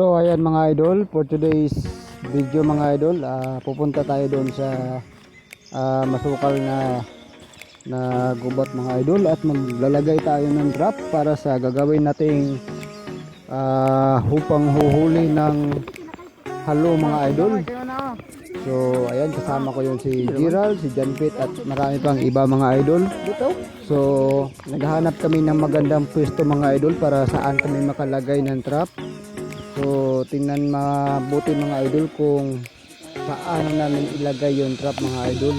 So ayan mga idol, for today's video mga idol, ah, pupunta tayo doon sa ah, masukal na na gubat mga idol at maglalagay tayo ng trap para sa gagawin nating ah, upang huhuli ng halo mga idol. So ayan kasama ko yun si Gerald, si John Pitt at marami pang iba mga idol. So naghahanap kami ng magandang pwesto mga idol para saan kami makalagay ng trap. So tingnan mabuti mga idol kung saan namin ilagay yung trap mga idol.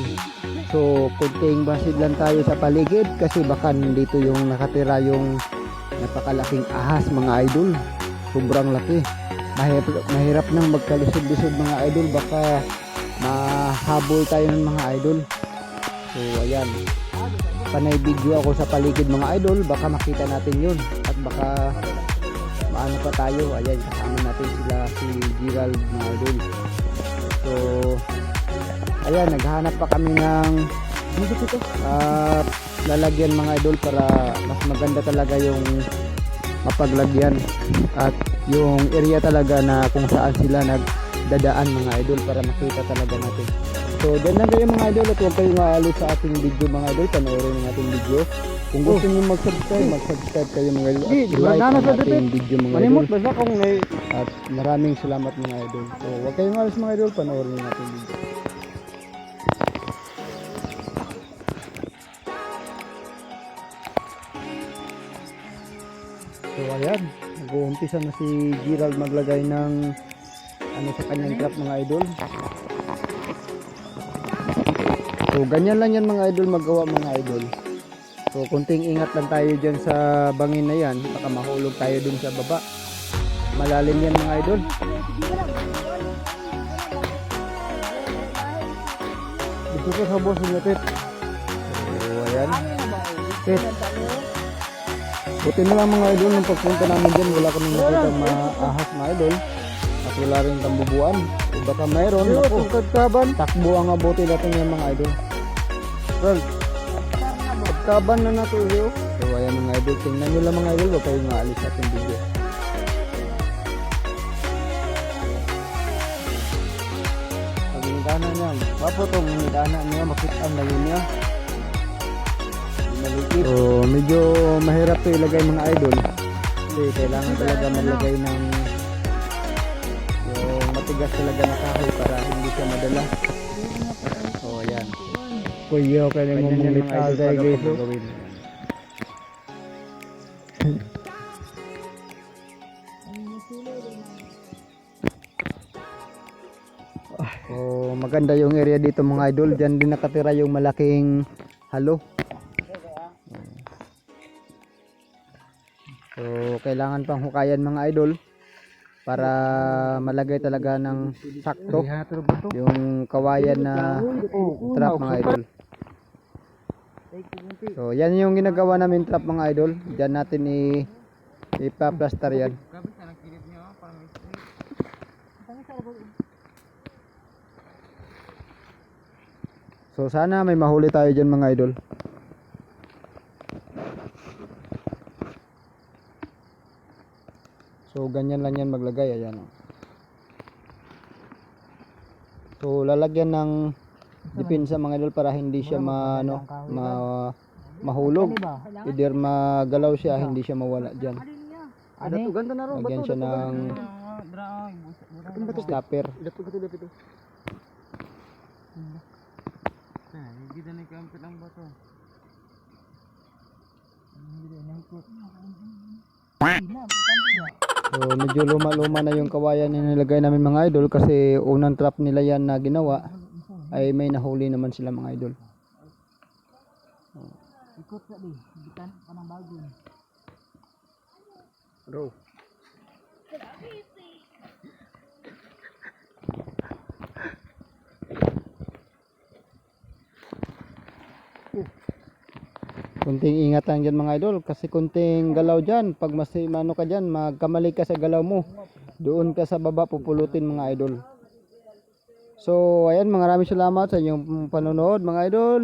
So kunting basid lang tayo sa paligid kasi baka dito yung nakatira yung napakalaking ahas mga idol. Sobrang laki. Mahirap, mahirap nang magkalisod-lisod mga idol baka mahabol tayo ng mga idol. So ayan. Panay video ako sa paligid mga idol baka makita natin yun at baka maano pa tayo? Ayan kasama natin sila si Gerald mga idol so ayan naghanap pa kami ng ano ba ito Ah, lalagyan mga idol para mas maganda talaga yung mapaglagyan. At yung area talaga na kung saan sila nagdadaan mga idol para makita talaga natin. So dyan lang kayo mga idol at huwag kayong aalis sa ating video mga idol. Panoorin ang ating video kung gusto niyo mag-subscribe mag-subscribe kayo mga idol at like ang sa ating video mga idol Manimot ba siya kung may at maraming salamat mga idol. So, huwag kayong alis mga idol, panoorin natin video. So, ayan. Nag-uumpisa na si Gerald maglagay ng ano sa kanyang trap mga idol. So, ganyan lang yan mga idol magawa mga idol. So, kunting ingat lang tayo dyan sa bangin na yan. Baka mahulog tayo dun sa baba. Malalim yan mga idol. Dito ko sa boss ng lapit. So, ayan. Pit. Buti na lang mga idol nung pagpunta namin dyan, wala kami nakita maahas mga idol. At wala rin tambubuan. O baka mayroon, tungkad-kaban. Takbo ang abuti natin yan mga idol. Well, kaban na nato yo. So ayan mga idol, tingnan nyo lang mga idol, huwag kayong maalis sa ating video. Ang hindana niya. Wapo tong hindana niya makita na yun niya. Maligit. So medyo mahirap to ilagay mga idol. Kasi kailangan talaga maglagay ng yung matigas talaga na kahoy para hindi siya madala. Kuya ka na guys. ako gagawin. So maganda yung area dito mga idol. Diyan din nakatira yung malaking halo. So kailangan pang hukayan mga idol para malagay talaga ng sakto yung kawayan na trap mga idol. So yan yung ginagawa namin trap mga idol. Diyan natin i ipa-plaster yan. So sana may mahuli tayo diyan mga idol. So ganyan lang yan maglagay ayan. oh. So lalagyan ng depensa mga idol para hindi siya ma ano ma mahulog. Either magalaw siya hindi siya mawala diyan. Ada to ganda na ro ba Lagyan siya ng stopper. Dato dato. Nah, hindi na kampit ang bato. So medyo luma-luma na yung kawayan na nilagay namin mga idol kasi unang trap nila yan na ginawa ay may nahuli naman sila mga idol. Ikot sa di, bitan kanang bagon. Bro. Kunting ingat lang dyan mga idol kasi kunting galaw dyan. Pag mas mano ka dyan, magkamali ka sa galaw mo. Doon ka sa baba pupulutin mga idol. So ayan, maraming salamat sa inyong panonood mga idol.